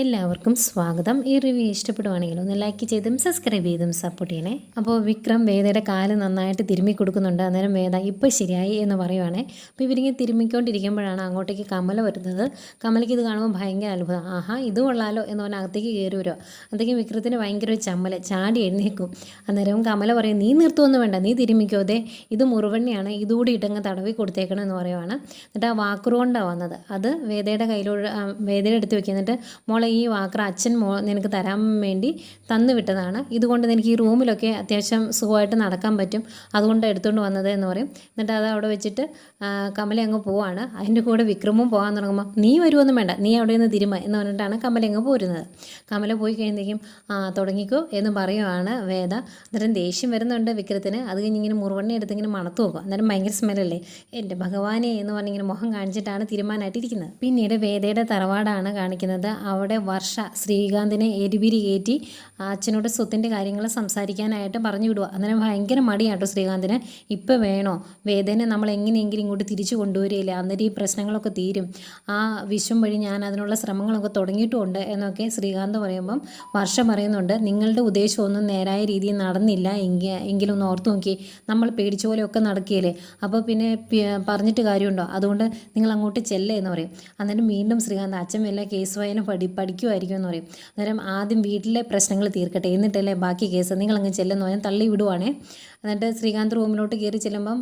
എല്ലാവർക്കും സ്വാഗതം. ഈ റിവ്യൂ ഇഷ്ടപ്പെടുവാണെങ്കിൽ ഒന്ന് ലൈക്ക് ചെയ്തും സബ്സ്ക്രൈബ് ചെയ്തും സപ്പോർട്ട് ചെയ്യണേ. അപ്പോൾ വിക്രം വേദയുടെ കാൽ നന്നായിട്ട് തിരുമ്മി കൊടുക്കുന്നുണ്ട്. അന്നേരം വേദ ഇപ്പോൾ ശരിയായി എന്ന് പറയുവാണേ. അപ്പോൾ ഇവരിങ്ങനെ തിരുമ്മിക്കൊണ്ടിരിക്കുമ്പോഴാണ് അങ്ങോട്ടേക്ക് കമല വരുന്നത്. കമലയ്ക്ക് ഇത് കാണുമ്പോൾ ഭയങ്കര അത്ഭുതം. ആഹാ ഇത് കൊള്ളാലോ എന്ന് പറഞ്ഞാൽ അകത്തേക്ക് കയറി വരുമോ അകത്തേക്ക് വിക്രത്തിന് ഭയങ്കര ഒരു ചമ്മല ചാടി എഴുന്നേക്കും അന്നേരം കമല പറയും നീ നിർത്തുമൊന്നും വേണ്ട. നീ തിരുമ്മിക്കോ. അതെ ഇത് മുറിവെണ്ണയാണ്. ഇതുകൂടി ഇട്ടങ്ങ് തടവി കൊടുത്തേക്കണം എന്ന് പറയുവാണ്. എന്നിട്ട് ആ വാക്കുറുകൊണ്ടാണ് വന്നത്. അത് വേദയുടെ കയ്യിലൂടെ വേദയുടെ അടുത്ത് വെക്കുക. എന്നിട്ട് മോളെ ഈ വാക്കർ അച്ഛൻ മോ നിനക്ക് തരാൻ വേണ്ടി തന്നു വിട്ടതാണ്. ഇതുകൊണ്ട് എനിക്ക് ഈ റൂമിലൊക്കെ അത്യാവശ്യം സുഖമായിട്ട് നടക്കാൻ പറ്റും. അതുകൊണ്ട് എടുത്തുകൊണ്ട് വന്നത് എന്ന് പറയും. എന്നിട്ട് അത് അവിടെ വെച്ചിട്ട് കമലി അങ്ങ് പോവാണ്. അതിന്റെ കൂടെ വിക്രമും പോകാൻ തുടങ്ങുമ്പോൾ നീ വരുമൊന്നും വേണ്ട. നീ അവിടെ നിന്ന് തിരുമ എന്ന് പറഞ്ഞിട്ടാണ് കമല അങ്ങ് പോരുന്നത്. കമല പോയി കഴിയുമ്പോഴേക്കും തുടങ്ങിക്കോ എന്ന് പറയുവാണ് വേദ. അന്നേരം ദേഷ്യം വരുന്നുണ്ട് വിക്രത്തിന്. അത് കഴിഞ്ഞ് ഇങ്ങനെ മുറുവണ്ണി എടുത്ത് ഇങ്ങനെ മണത്ത് നോക്കും അന്നേരം ഭയങ്കര സ്മെല്ലല്ലേ. എന്റെ ഭഗവാനെ എന്ന് പറഞ്ഞിങ്ങനെ മുഖം കാണിച്ചിട്ടാണ് തീരുമാനമായിട്ടിരിക്കുന്നത് പിന്നീട് വേദയുടെ തറവാടാണ് കാണിക്കുന്നത്. അവിടെ വർഷ ശ്രീകാന്തിനെ എരിപിരി കയറ്റി അച്ഛനോട് സ്വത്തിന്റെ കാര്യങ്ങൾ സംസാരിക്കാനായിട്ട് പറഞ്ഞു വിടുക. അന്നേരം ഭയങ്കര മടിയാട്ടോ ശ്രീകാന്തിന്. ഇപ്പം വേണോ? വേദനെ നമ്മൾ എങ്ങനെയെങ്കിലും ഇങ്ങോട്ട് തിരിച്ചു കൊണ്ടുവരികയില്ല? അന്നേരം ഈ പ്രശ്നങ്ങളൊക്കെ തീരും. ആ വിശ്വം വഴി ഞാൻ അതിനുള്ള ശ്രമങ്ങളൊക്കെ തുടങ്ങിയിട്ടുമുണ്ട് എന്നൊക്കെ ശ്രീകാന്ത് പറയുമ്പം വർഷ പറയുന്നുണ്ട്. നിങ്ങളുടെ ഉദ്ദേശമൊന്നും നേരായ രീതിയിൽ നടന്നില്ല എങ്കിൽ എങ്കിലും ഒന്ന് ഓർത്തു നോക്കി നമ്മൾ പേടിച്ച പോലെയൊക്കെ നടക്കുകയില്ലേ? അപ്പോൾ പിന്നെ പറഞ്ഞിട്ട് കാര്യമുണ്ടോ? അതുകൊണ്ട് നിങ്ങൾ അങ്ങോട്ട് ചെല്ലേ എന്ന് പറയും. അന്നേരം വീണ്ടും ശ്രീകാന്ത് അച്ഛൻ വല്ല കേസ് വായന പഠി പഠിക്കുമായിരിക്കും എന്ന് പറയും. അന്നേരം ആദ്യം വീട്ടിലെ പ്രശ്നങ്ങൾ തീർക്കട്ടെ. എന്നിട്ടല്ലേ ബാക്കി കേസ്. നിങ്ങൾ അങ്ങ് ചെല്ലുന്നു ഞാൻ തള്ളി വിടുവാണേ. എന്നിട്ട് ശ്രീകാന്ത് റൂമിലോട്ട് കയറി ചെല്ലുമ്പം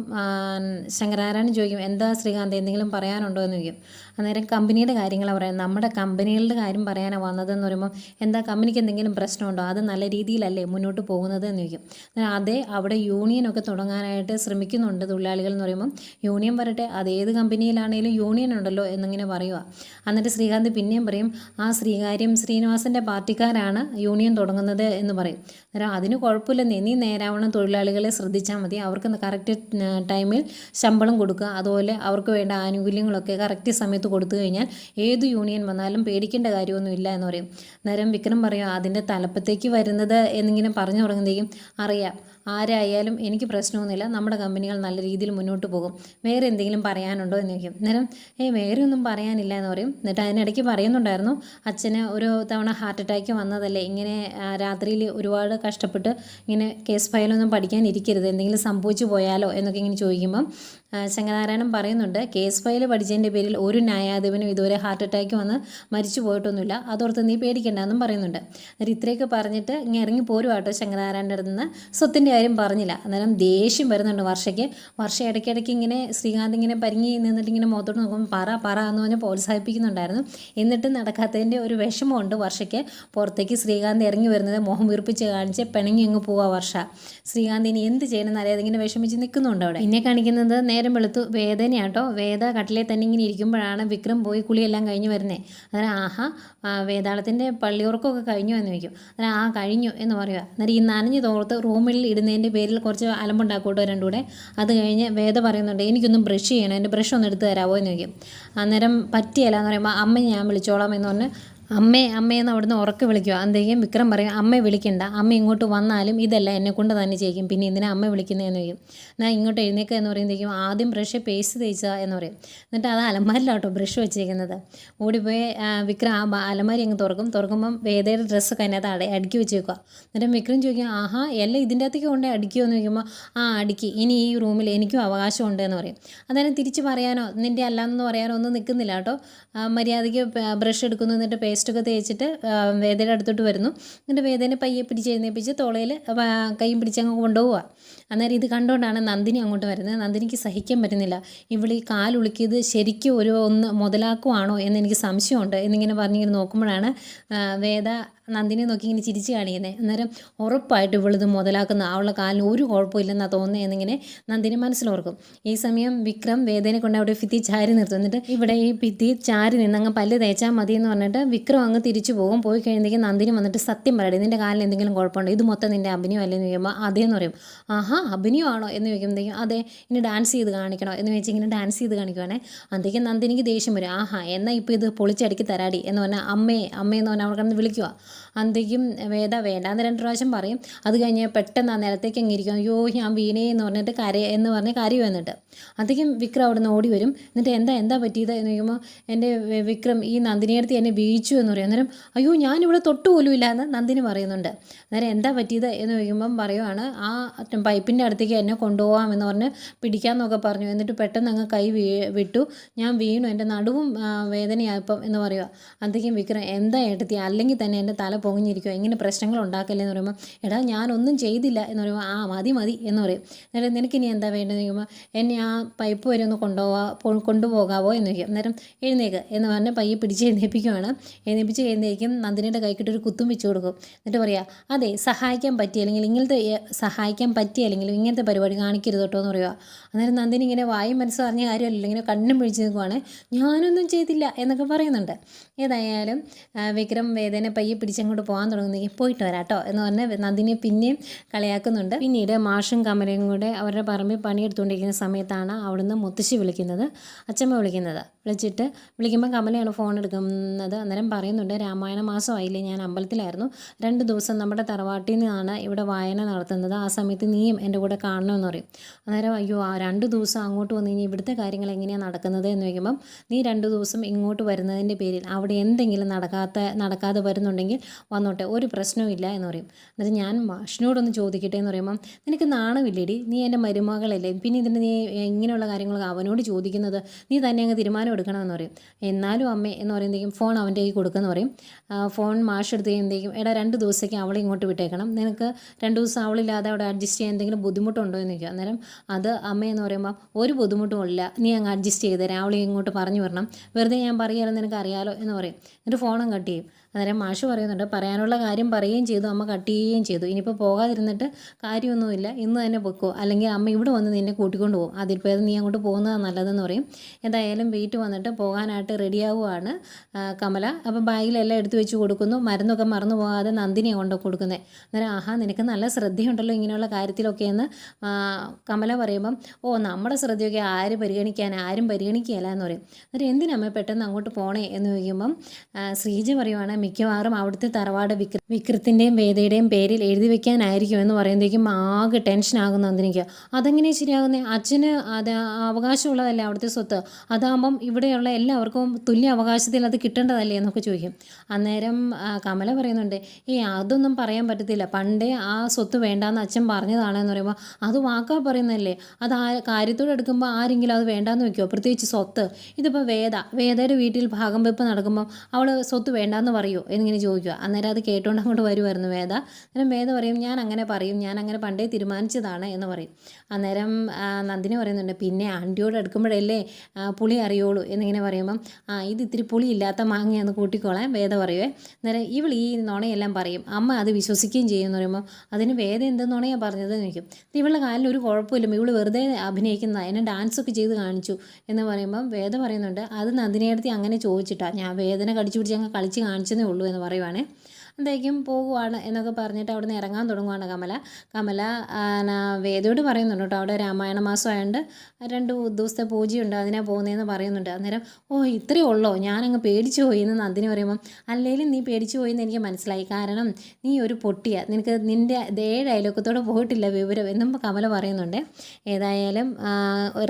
ശങ്കരാരായണൻ ചോദിക്കും എന്താ ശ്രീകാന്ത് എന്തെങ്കിലും പറയാനുണ്ടോ? എന്ന് ചോദിക്കും. അന്നേരം കമ്പനിയുടെ കാര്യങ്ങളാണ് പറയാം നമ്മുടെ കമ്പനികളുടെ കാര്യം പറയാനാണ് വന്നതെന്ന് പറയുമ്പോൾ എന്താ കമ്പനിക്ക് എന്തെങ്കിലും പ്രശ്നമുണ്ടോ? അത് നല്ല രീതിയിലല്ലേ മുന്നോട്ട് പോകുന്നത്? എന്ന് ചോദിക്കും. അന്നേരം അതേ അവിടെ യൂണിയനൊക്കെ തുടങ്ങാനായിട്ട് ശ്രമിക്കുന്നുണ്ട് തൊഴിലാളികൾ എന്ന് പറയുമ്പം. യൂണിയൻ വരട്ടെ അത് ഏത് കമ്പനിയിലാണെങ്കിലും യൂണിയൻ ഉണ്ടല്ലോ എന്നിങ്ങനെ പറയുക എന്നിട്ട് ശ്രീകാന്ത് പിന്നെയും പറയും ആ ശ്രീകാര്യം ശ്രീനിവാസന്റെ പാർട്ടിക്കാരാണ് യൂണിയൻ തുടങ്ങുന്നത് എന്ന് പറയും. അന്നേരം അതിന് കുഴപ്പമില്ലെന്നേ നീ നേരാവണ്ണം തൊഴിലാളികളെ ശ്രദ്ധിച്ചാൽ മതി. അവർക്ക് കറക്റ്റ് ടൈമിൽ ശമ്പളം കൊടുക്കുക. അതുപോലെ അവർക്ക് വേണ്ട ആനുകൂല്യങ്ങളൊക്കെ കറക്റ്റ് സമയത്ത് കൊടുത്തു കഴിഞ്ഞാൽ ഏത് യൂണിയൻ വന്നാലും പേടിക്കേണ്ട കാര്യമൊന്നുമില്ല എന്ന് പറയും. നേരം വിക്രം പറയും അതിന്റെ തലപ്പത്തേക്ക് വരുന്നത് എന്നിങ്ങനെ പറഞ്ഞു തുടങ്ങുന്നതേക്കും അറിയാം. ആരായാലും എനിക്ക് പ്രശ്നമൊന്നുമില്ല. നമ്മുടെ കമ്പനികൾ നല്ല രീതിയിൽ മുന്നോട്ട് പോകും. വേറെ എന്തെങ്കിലും പറയാനുണ്ടോ എന്ന് ചോദിക്കും. അന്നേരം ഏ വേറെ ഒന്നും പറയാനില്ല എന്ന് പറയും. എന്നിട്ട് അതിനിടയ്ക്ക് പറയുന്നുണ്ടായിരുന്നു അച്ഛന് ഒരു തവണ ഹാർട്ട് അറ്റാക്ക് വന്നതല്ലേ? ഇങ്ങനെ രാത്രിയിൽ ഒരുപാട് കഷ്ടപ്പെട്ട് ഇങ്ങനെ കേസ് ഫയലൊന്നും പഠിക്കാൻ ഇരിക്കരുത്. എന്തെങ്കിലും സംഭവിച്ചു പോയാലോ? എന്നൊക്കെ ഇങ്ങനെ ചോദിക്കുമ്പം ആ, ശങ്കരനാരായണൻ പറയുന്നുണ്ട് കേസ് ഫയൽ പഠിച്ചതിന്റെ പേരിൽ ഒരു ന്യായാധിപനും ഇതുവരെ ഹാർട്ട് അറ്റാക്ക് വന്ന് മരിച്ചു പോയിട്ടൊന്നുമില്ല. അതോർത്ത് നീ പേടിക്കണ്ടെന്നും പറയുന്നുണ്ട്. അന്നേരം ഇത്രയൊക്കെ പറഞ്ഞിട്ട് ഇങ്ങനെ ഇറങ്ങി പോരുവാട്ടോ ശങ്കരനാരായണന്റെ അടുത്ത് നിന്ന്. സ്വത്തിന്റെ കാര്യം പറഞ്ഞില്ല. അന്നേരം ദേഷ്യം വരുന്നുണ്ട് വർഷയ്ക്ക്. വർഷ ഇടയ്ക്കിടയ്ക്ക് ഇങ്ങനെ ശ്രീകാന്ത് ഇങ്ങനെ പരിങ്ങി നിന്നിട്ട് ഇങ്ങനെ മുഖത്തോട്ട് നോക്കുമ്പോൾ പറ പറ എന്ന് പറഞ്ഞ് പ്രോത്സാഹിപ്പിക്കുന്നുണ്ടായിരുന്നു. എന്നിട്ട് നടക്കാത്തതിന്റെ ഒരു വിഷമമുണ്ട് വർഷയ്ക്ക്. പുറത്തേക്ക് ശ്രീകാന്ത് ഇറങ്ങി വരുന്നത് മോഹം വീർപ്പിച്ച് കാണിച്ച് പിണങ്ങി അങ്ങ് പോവാ വർഷ. ശ്രീകാന്ത് ഇനി എന്ത് ചെയ്യണമെന്ന് അറിയാതെ ഇങ്ങനെ വിഷമിച്ച് നിൽക്കുന്നുണ്ട് അവിടെ. പിന്നെ കാണിക്കുന്നത് നേരം വെളുത്തു. വേദനയാട്ടോ വേദ കട്ടിലെ തന്നെ ഇങ്ങനെ ഇരിക്കുമ്പോഴാണ് വിക്രം പോയി കുളിയെല്ലാം കഴിഞ്ഞ് വരുന്നത് അന്നേരം ആഹാ ആ, വേതാളത്തിന്റെ പള്ളിയുറക്കമൊക്കെ കഴിഞ്ഞു എന്ന് വയ്ക്കും അന്നേരം ആ കഴിഞ്ഞു എന്ന് പറയുക അന്നേരം ഈ നനഞ്ഞ് തോർത്ത് റൂമിൽ ഇടുന്നതിന്റെ പേരിൽ കുറച്ച് അലമ്പുണ്ടാക്കൂട്ടോ രണ്ടും കൂടെ അത് കഴിഞ്ഞ് വേദ പറയുന്നുണ്ട് എനിക്കൊന്നും ബ്രഷ് ചെയ്യണം. എന്റെ ബ്രഷ് ഒന്ന് എടുത്ത് തരാമോ എന്ന് ചോദിക്കും. അന്നേരം പറ്റിയല്ല എന്ന് പറയുമ്പോൾ അമ്മ ഞാൻ വിളിച്ചോളാം എന്ന് പറഞ്ഞ് അമ്മേ അമ്മയെന്ന് അവിടുന്ന് ഉറക്കെ വിളിക്കുക. അന്തേക്കും വിക്രം പറയും അമ്മ വിളിക്കണ്ട. അമ്മ ഇങ്ങോട്ട് വന്നാലും ഇതല്ല എന്നെ കൊണ്ട് തന്നെ ചെയ്യിക്കും. പിന്നെ ഇതിനെ അമ്മ വിളിക്കുന്നതെന്ന് ചോദിക്കും ഞാൻ ഇങ്ങോട്ട് എഴുന്നേക്കുക എന്ന് പറയുമ്പോഴേക്കും ആദ്യം ബ്രഷ് പേസ്റ്റ് തേച്ചാ എന്ന് പറയും. എന്നിട്ട് അത് അലമാരിലാട്ടോ ബ്രഷ് വെച്ചേക്കുന്നത് ഓടിപ്പോയി വിക്രം ആ അലമാരി അങ്ങ് തുറക്കും. തുറക്കുമ്പം വേദയുടെ ഡ്രസ്സൊക്കെ അതിനകത്ത് അട അടുക്കി വെച്ചേക്കുക എന്നിട്ട് വിക്രം ചോദിക്കും ആഹാ എല്ലാം ഇതിന്റെ അകത്തേക്ക് കൊണ്ട് അടിക്കുമോ എന്ന് ചോദിക്കുമ്പോൾ ആ അടുക്കി. ഇനി ഈ റൂമിൽ എനിക്കും അവകാശമുണ്ട് എന്ന് പറയും. അന്നേരം തിരിച്ച് പറയാനോ നിന്റെ അല്ലാന്ന് പറയാനോ ഒന്നും നിൽക്കുന്നില്ല കേട്ടോ. മര്യാദയ്ക്ക് ബ്രഷ് എടുക്കുന്നു എന്നിട്ട് പേസ്റ്റൊക്കെ തേച്ചിട്ട് വേദയുടെ അടുത്തോട്ട് വരുന്നു. എന്നിട്ട് വേദനെ പയ്യെ പിടിച്ച് എഴുന്നേപ്പിച്ച് തോളയിൽ കൈയും പിടിച്ചങ്ങ് കൊണ്ടുപോവുക. അന്നേരം ഇത് കണ്ടുകൊണ്ടാണ് നന്ദിനി അങ്ങോട്ട് വരുന്നത്. നന്ദിനിക്ക് സഹിക്കാൻ പറ്റുന്നില്ല. ഇവിടെ ഈ കാലുളുക്കിയത് ശരിക്കും ഒരു ഒന്ന് മുതലാക്കുവാണോ എന്നെനിക്ക് സംശയമുണ്ട്. എന്നിങ്ങനെ പറഞ്ഞിങ്ങനെ നോക്കുമ്പോഴാണ് വേദ നന്ദിനെ നോക്കി ഇങ്ങനെ ചിരിച്ച് കാണിക്കുന്നത് അന്നേരം ഉറപ്പായിട്ട് ഇവളിത് മുതലാക്കുന്ന അവളുടെ കാലിന് ഒരു കുഴപ്പമില്ലെന്നാണ് തോന്നുന്നത് എന്നിങ്ങനെ നന്ദിനി മനസ്സിലോർക്കും. ഈ സമയം വിക്രം വേദനെ കൊണ്ട് അവിടെ ഭിത്തി ചാരി നിർത്തും. എന്നിട്ട് ഇവിടെ ഈ ഭിത്തി ചാരി നിന്ന് അങ്ങ് പല്ല് തേച്ചാൽ മതി എന്ന് പറഞ്ഞിട്ട് വിക്രം അങ്ങ് തിരിച്ചു പോകും. പോയി കഴിയുമ്പോഴേക്കും നന്ദിനി വന്നിട്ട് സത്യം പറയട്ടെ നിന്റെ കാലിന് എന്തെങ്കിലും കുഴപ്പമുണ്ടോ? ഇത് മൊത്തം നിന്റെ അഭിനയം അല്ലെന്ന് ചോദിക്കുമ്പോൾ അതേന്ന് പറയും. ആഹാ അഭിനയമാണോ എന്ന് ചോദിക്കുമ്പോഴത്തേക്കും അതെ ഇനി ഡാൻസ് ചെയ്ത് കാണിക്കണോ എന്ന് ചോദിച്ചാൽ ഇങ്ങനെ ഡാൻസ് ചെയ്ത് കാണിക്കുവാണേ. അന്തേക്കും നന്ദിനിക്ക് ദേഷ്യം വരും. ആഹാ എന്നാൽ ഇപ്പോൾ ഇത് പൊളിച്ചടുക്കി തരാടി എന്ന് പറഞ്ഞാൽ അമ്മയെ അമ്മയെന്ന് പറഞ്ഞാൽ കിടന്ന് വിളിക്കുക അന്തേക്കും വേദ വേണ്ടാന്ന് രണ്ട് പ്രാവശ്യം പറയും. അത് കഴിഞ്ഞ് പെട്ടെന്ന് ആ നിലത്തേക്ക് അങ്ങ് ഇരിക്കും. അയ്യോ ഞാൻ വീണേ എന്ന് പറഞ്ഞിട്ട് കരയ എന്ന് പറഞ്ഞ് കരയും എന്നിട്ട്. അന്തേക്കും വിക്രം അവിടെ നിന്ന് ഓടി വരും. എന്നിട്ട് എന്താ എന്താ പറ്റിയത് എന്ന് ചോദിക്കുമ്പോൾ എന്റെ വിക്രം ഈ നന്ദിനിയടുത്ത് എന്നെ വീഴ്ചു എന്ന് പറയും. അന്നേരം അയ്യോ ഞാനിവിടെ തൊട്ട് പോലും ഇല്ല എന്ന് നന്ദിനി പറയുന്നുണ്ട്. അന്നേരം എന്താ പറ്റിയത് എന്ന് ചോദിക്കുമ്പം പറയുവാണ് ആ പൈപ്പിന്റെ അടുത്തേക്ക് എന്നെ കൊണ്ടുപോകാം എന്ന് പറഞ്ഞ് പിടിക്കാമെന്നൊക്കെ പറഞ്ഞു. എന്നിട്ട് പെട്ടെന്ന് അങ്ങ് കൈ വിട്ടു. ഞാൻ വീണു. എന്റെ നടുവും വേദനയായപ്പം എന്ന് പറയുക അന്തേക്കും വിക്രം എന്താ ഏട്ടത്തി? അല്ലെങ്കിൽ തന്നെ എന്റെ തല പൊങ്ങിയിരിക്കുക ഇങ്ങനെ പ്രശ്നങ്ങൾ ഉണ്ടാക്കല്ലേ എന്ന് പറയുമ്പോൾ എടാ ഞാനൊന്നും ചെയ്തില്ല എന്ന് പറയുമ്പോൾ ആ മതി മതി എന്ന് പറയും. എന്നിട്ട് നിനക്കിനി എന്താ വേണ്ടതെന്ന് ചോദിക്കുമ്പോൾ എന്നെ ആ പൈപ്പ് വരെ ഒന്ന് കൊണ്ടുപോകാ കൊണ്ടുപോകാവോ എന്ന് ചോദിക്കും. അന്നേരം എഴുന്നേക്ക് എന്ന് പറഞ്ഞ് പയ്യെ പിടിച്ച് എഴുന്നേൽപ്പിക്കുവാണ്. എഴുന്നേപ്പിച്ച് എഴുന്നേക്കും നന്ദിനിയുടെ കൈക്കിട്ട് ഒരു കുത്തും വെച്ച് കൊടുക്കും. എന്നിട്ട് പറയുക അതെ സഹായിക്കാൻ പറ്റിയ അല്ലെങ്കിൽ ഇങ്ങനത്തെ സഹായിക്കാൻ പറ്റിയ അല്ലെങ്കിൽ ഇങ്ങനത്തെ പരിപാടി കാണിക്കരുത് കേട്ടോ എന്ന് പറയുക അന്നേരം നന്ദിനി ഇങ്ങനെ വായും മനസ്സ് പറഞ്ഞ കാര്യമല്ലല്ലോ ഇങ്ങനെ കണ്ണും പിടിച്ച് നിൽക്കുവാണ്. ഞാനൊന്നും ചെയ്തില്ല എന്നൊക്കെ പറയുന്നുണ്ട്. ഏതായാലും വിക്രം വേദന പയ്യെ പിടിച്ചങ്ങോട്ട് പോകാൻ തുടങ്ങുന്നെങ്കിൽ പോയിട്ട് വരാം കേട്ടോ എന്ന് പറഞ്ഞ് നന്ദിനെ പിന്നെയും കളിയാക്കുന്നുണ്ട്. പിന്നീട് മാഷും കമലയും കൂടെ അവരുടെ പറമ്പിൽ പണിയെടുത്തുകൊണ്ടിരിക്കുന്ന സമയത്താണ് അവിടുന്ന് മുത്തശ്ശി വിളിക്കുന്നത് അച്ഛമ്മ വിളിക്കുന്നത്. വിളിച്ചിട്ട് വിളിക്കുമ്പോൾ കമലയാണ് ഫോൺ എടുക്കുന്നത്. അന്നേരം പറയുന്നുണ്ട് രാമായണ മാസമായില്ലേ ഞാൻ അമ്പലത്തിലായിരുന്നു. രണ്ട് ദിവസം നമ്മുടെ തറവാട്ടിൽ നിന്നാണ് ഇവിടെ വായന നടത്തുന്നത്. ആ സമയത്ത് നീയും എന്റെ കൂടെ കാണണമെന്ന് പറയും. അന്നേരം അയ്യോ ആ രണ്ട് ദിവസം അങ്ങോട്ട് വന്നു കഴിഞ്ഞാൽ ഇവിടുത്തെ കാര്യങ്ങൾ എങ്ങനെയാണ് നടക്കുന്നത്? എന്ന് ചോദിക്കുമ്പം നീ രണ്ട് ദിവസം ഇങ്ങോട്ട് വരുന്നതിന്റെ പേരിൽ അവിടെ എന്തെങ്കിലും നടക്കാത്ത നടക്കാതെ വരുന്നുണ്ടെങ്കിൽ വന്നോട്ടെ ഒരു പ്രശ്നവും ഇല്ല എന്ന് പറയും. എന്നിട്ട് ഞാൻ മാഷിനോടൊന്ന് ചോദിക്കട്ടെ എന്ന് പറയുമ്പം നിനക്ക് നാണമില്ലേടി? നീ എന്റെ മരുമകളല്ലേ? പിന്നെ ഇതിന്റെ നീ ഇങ്ങനെയുള്ള കാര്യങ്ങളൊക്കെ അവനോട് ചോദിക്കുന്നത് നീ തന്നെ അങ്ങ് തീരുമാനം എടുക്കണമെന്ന് പറയും. എന്നാലും അമ്മ എന്ന് പറയുമ്പോഴേക്കും ഫോൺ അവന്റെ കയ്യിൽ കൊടുക്കുന്ന പറയും. ഫോൺ മാഷ് എടുത്ത് എടാ രണ്ട് ദിവസത്തേക്ക് അവളെ ഇങ്ങോട്ട് വിട്ടേക്കണം. നിനക്ക് രണ്ട് ദിവസം അവളില്ലാതെ അവിടെ അഡ്ജസ്റ്റ് ചെയ്യാൻ എന്തെങ്കിലും ബുദ്ധിമുട്ടുണ്ടോ? എന്ന് ചോദിക്കും. അന്നേരം അത് അമ്മയെന്ന് പറയുമ്പോൾ ഒരു ബുദ്ധിമുട്ടും ഇല്ല. നീ അങ്ങ് അഡ്ജസ്റ്റ് ചെയ്ത് തരാം. അവളെ ഇങ്ങോട്ട് പറഞ്ഞു വരണം വെറുതെ ഞാൻ പറയാലോ നിനക്ക് അറിയാലോ? എന്ന് പറയും. എന്നിട്ട് ഫോണും കട്ട് ചെയ്യും. അന്നേരം മാഷ് പറയുന്നുണ്ട് പറയാനുള്ള കാര്യം പറയുകയും ചെയ്തു അമ്മ കട്ട് ചെയ്യുകയും ചെയ്തു. ഇനിയിപ്പോൾ പോകാതിരുന്നിട്ട് കാര്യമൊന്നുമില്ല. ഇന്ന് തന്നെ പൊക്കോ. അല്ലെങ്കിൽ അമ്മ ഇവിടെ വന്ന് നിന്നെ കൂട്ടിക്കൊണ്ട് പോകും. അതിൽ പേര് നീ അങ്ങോട്ട് പോകുന്നതാണ് നല്ലതെന്ന് പറയും. എന്തായാലും വീട്ടിൽ വന്നിട്ട് പോകാനായിട്ട് റെഡിയാവുകയാണ് കമല. അപ്പോൾ ബാഗിലെല്ലാം എടുത്തു വെച്ച് കൊടുക്കുന്നു. മരുന്നൊക്കെ മറന്നു പോകാതെ നന്ദിനിയാണ് കൊണ്ട് കൊടുക്കുന്നത് അന്നേരം ആഹാ നിനക്ക് നല്ല ശ്രദ്ധയുണ്ടല്ലോ ഇങ്ങനെയുള്ള കാര്യത്തിലൊക്കെ എന്ന്. കമല പറയുമ്പം ഓ നമ്മുടെ ശ്രദ്ധയൊക്കെ ആര് പരിഗണിക്കാൻ ആരും പരിഗണിക്കുകയില്ല എന്ന് പറയും. എന്നിട്ട് എന്തിനമ്മ പെട്ടെന്ന് അങ്ങോട്ട് പോണേ? എന്ന് ചോദിക്കുമ്പം ശ്രീജ പറയുവാണ് മിക്കവാറും അവിടുത്തെ തറവാട് വിക്ര വിക്രത്തിന്റെയും വേദയുടെയും പേരിൽ എഴുതി വെക്കാനായിരിക്കും എന്ന് പറയുമ്പോഴേക്കും ആകെ ടെൻഷൻ ടെൻഷനാകുന്നു നന്ദിനിക്ക് അതെങ്ങനെ ശരിയാകുന്നത് അച്ഛന് അത് അവകാശമുള്ളതല്ലേ അവിടുത്തെ സ്വത്ത്? അതാകുമ്പം ഇവിടെയുള്ള എല്ലാവർക്കും തുല്യ അവകാശത്തിൽ അത് കിട്ടേണ്ടതല്ലേ എന്നൊക്കെ ചോദിക്കും. അന്നേരം കമല പറയുന്നുണ്ട് ഏ അതൊന്നും പറയാൻ പറ്റത്തില്ല. പണ്ടേ ആ സ്വത്ത് വേണ്ടാന്ന് അച്ഛൻ പറഞ്ഞതാണെന്ന് പറയുമ്പോൾ അത് വാക്കാ പറയുന്നതല്ലേ. അത് ആ കാര്യത്തോടെ എടുക്കുമ്പോൾ ആരെങ്കിലും അത് വേണ്ടാന്ന് വെക്കുമോ പ്രത്യേകിച്ച് സ്വത്ത്. ഇതിപ്പോൾ വേദ വേദയുടെ വീട്ടിൽ ഭാഗം വെപ്പ് നടക്കുമ്പോൾ അവൾ സ്വത്ത് വേണ്ടാന്ന് പറയുമോ എന്നിങ്ങനെ ചോദിക്കുക. അന്നേരം അത് കേട്ടുകൊണ്ട് അങ്ങോട്ട് വരുമായിരുന്നു വേദ. അന്നേരം വേദ പറയും ഞാൻ അങ്ങനെ പറയും ഞാൻ അങ്ങനെ പണ്ടേ തീരുമാനിച്ചതാണ് എന്ന് പറയും. അന്നേരം നന്ദിനി പറയുന്നുണ്ട് പിന്നെ ആന്റിയോട് എടുക്കുമ്പോഴല്ലേ പുളി അറിയുള്ളൂ എന്നിങ്ങനെ പറയുമ്പം ആ ഇത് ഇത്തിരി പുളി ഇല്ലാത്ത മാങ്ങയാന്ന് കൂട്ടിക്കോളാൻ വേദ പറയുവേ. അന്നേരം ഇവൾ ഈ നുണയെല്ലാം പറയും. അമ്മ അത് വിശ്വസിക്കുകയും ചെയ്യുമെന്ന് പറയുമ്പോൾ അതിന് വേദ എന്ത് നുണയാണ് പറഞ്ഞത് ചോദിക്കും. ഇവളുടെ കാലിൽ ഒരു കുഴപ്പമില്ല. ഇവൾ വെറുതെ അഭിനയിക്കുന്നതാണ് എന്നെ ഡാൻസൊക്കെ ചെയ്ത് കാണിച്ചു എന്ന് പറയുമ്പം വേദ പറയുന്നുണ്ട് അത് നന്ദിനിയടുത്ത് അങ്ങനെ ചോദിച്ചിട്ടാണ് ഞാൻ വേദന കടിച്ചു പിടിച്ച് അങ്ങ് കളിച്ച് കാണിച്ചതേ ഉള്ളൂ എന്ന് പറയുവാണേ. എന്തായിരിക്കും പോകുവാണ് എന്നൊക്കെ പറഞ്ഞിട്ട് അവിടെ നിന്ന് ഇറങ്ങാൻ തുടങ്ങുവാണ് കമല. കമല വേദയോട് പറയുന്നുണ്ട് കേട്ടോ അവിടെ രാമായണ മാസമായതുകൊണ്ട് രണ്ട് ദിവസത്തെ പൂജയുണ്ട് അതിനാ പോകുന്നതെന്ന് പറയുന്നുണ്ട്. അന്നേരം ഓ ഇത്രയേ ഉള്ളോ? ഞാനങ്ങ് പേടിച്ചു പോയി. എന്ന് നന്ദിനി പറയുമ്പം അല്ലെങ്കിലും നീ പേടിച്ചു പോയി എന്ന് എനിക്ക് മനസ്സിലായി. കാരണം നീ ഒരു പൊട്ടിയ. നിനക്ക് നിന്റെ ഏഴ് അയലോക്കത്തോടെ പോയിട്ടില്ല വിവരം എന്നും കമല പറയുന്നുണ്ട്. ഏതായാലും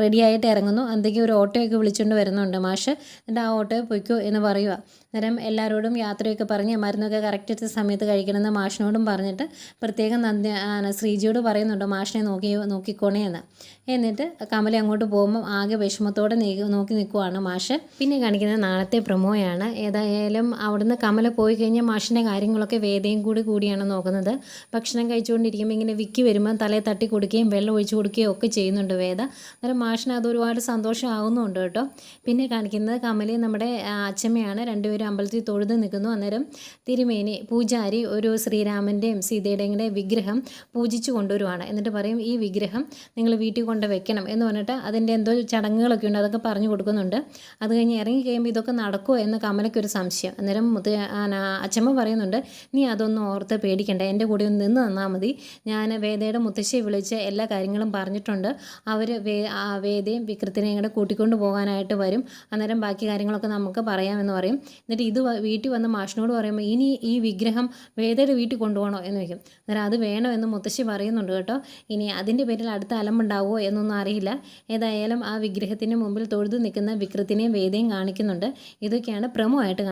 റെഡിയായിട്ട് ഇറങ്ങുന്നു. എന്തെങ്കിലും ഒരു ഓട്ടോയൊക്കെ വിളിച്ചുകൊണ്ട് വരുന്നുണ്ട്. മാഷ് എന്നിട്ട് ആ ഓട്ടോയിൽ പൊയ്ക്കോ എന്ന് പറയുക അന്നേരം എല്ലാവരോടും യാത്രയൊക്കെ പറഞ്ഞ് മരുന്നൊക്കെ കറക്റ്റ് സമയത്ത് കഴിക്കണമെന്ന് മാഷിനോടും പറഞ്ഞിട്ട് പ്രത്യേകം നന്ദി ശ്രീജിയോട് പറയുന്നുണ്ട് മാഷിനെ നോക്കി നോക്കിക്കോണേ എന്ന്. എന്നിട്ട് കമലി അങ്ങോട്ട് പോകുമ്പോൾ ആകെ വിഷമത്തോടെ നോക്കി നിൽക്കുവാണ് മാഷ്. പിന്നെ കാണിക്കുന്നത് നാളത്തെ പ്രമോയാണ്. ഏതായാലും അവിടുന്ന് കമല പോയി കഴിഞ്ഞാൽ മാഷിന്റെ കാര്യങ്ങളൊക്കെ വേദയും കൂടി കൂടിയാണ് നോക്കുന്നത്. ഭക്ഷണം കഴിച്ചുകൊണ്ടിരിക്കുമ്പോൾ ഇങ്ങനെ വിക്കി വരുമ്പോൾ തലയെ തട്ടി കൊടുക്കുകയും വെള്ളം ഒഴിച്ചു കൊടുക്കുകയും ഒക്കെ ചെയ്യുന്നുണ്ട് വേദ. അന്നേരം മാഷിന് അത് ഒരുപാട് സന്തോഷമാകുന്നുണ്ട് കേട്ടോ. പിന്നെ കാണിക്കുന്നത് കമലയും നമ്മുടെ അച്ഛമ്മയാണ് രണ്ടുപേരും അമ്പലത്തിൽ തൊഴുത് നിൽക്കുന്നു. അന്നേരം തിരുമേനി പൂജാരി ഒരു ശ്രീരാമന്റെയും സീതയുടെയും കൂടെ വിഗ്രഹം പൂജിച്ചു കൊണ്ടുവരുവാണ്. എന്നിട്ട് പറയും ഈ വിഗ്രഹം നിങ്ങൾ വീട്ടിൽ കൊണ്ട് വെക്കണം. എന്ന് പറഞ്ഞിട്ട് അതിന്റെ എന്തോ ചടങ്ങുകളൊക്കെ ഉണ്ട് അതൊക്കെ പറഞ്ഞു കൊടുക്കുന്നുണ്ട്. അത് കഴിഞ്ഞ് ഇറങ്ങി കഴിയുമ്പോൾ ഇതൊക്കെ നടക്കുമോ എന്ന് കമലയ്ക്കൊരു സംശയം. അന്നേരം മുത്ത അച്ഛമ്മ പറയുന്നുണ്ട് നീ അതൊന്നും ഓർത്ത് പേടിക്കണ്ട എന്റെ കൂടെ ഒന്ന് നിന്ന് തന്നാൽ മതി. ഞാൻ വേദയുടെ മുത്തശ്ശിയെ വിളിച്ച് എല്ലാ കാര്യങ്ങളും പറഞ്ഞിട്ടുണ്ട്. അവർ വേ വേദയും വിക്രത്തിനെയും കൂടെ കൂട്ടിക്കൊണ്ട് പോകാനായിട്ട് വരും. അന്നേരം ബാക്കി കാര്യങ്ങളൊക്കെ നമുക്ക് പറയാമെന്ന് പറയും. എന്നിട്ട് ഇത് വീട്ടിൽ വന്ന് മാഷിനോട് പറയുമ്പോൾ ഇനി ഈ വിഗ്രഹം വേദയുടെ വീട്ടിൽ കൊണ്ടുപോകണോ എന്ന് വയ്ക്കും അന്നേരം അത് വേണോ എന്ന് മുത്തശ്ശി പറയുന്നുണ്ട് കേട്ടോ. ഇനി അതിന്റെ പേരിൽ അടുത്ത അലമ്പുണ്ടാവുമോ എന്നൊന്നും അറിയില്ല. ഏതായാലും ആ വിഗ്രഹത്തിന്റെ മുമ്പിൽ തൊഴുതു നിൽക്കുന്ന വിക്രത്തിനെയും വേദയും കാണിക്കുന്നുണ്ട്. ഇതൊക്കെയാണ് പ്രമുഖമായിട്ട്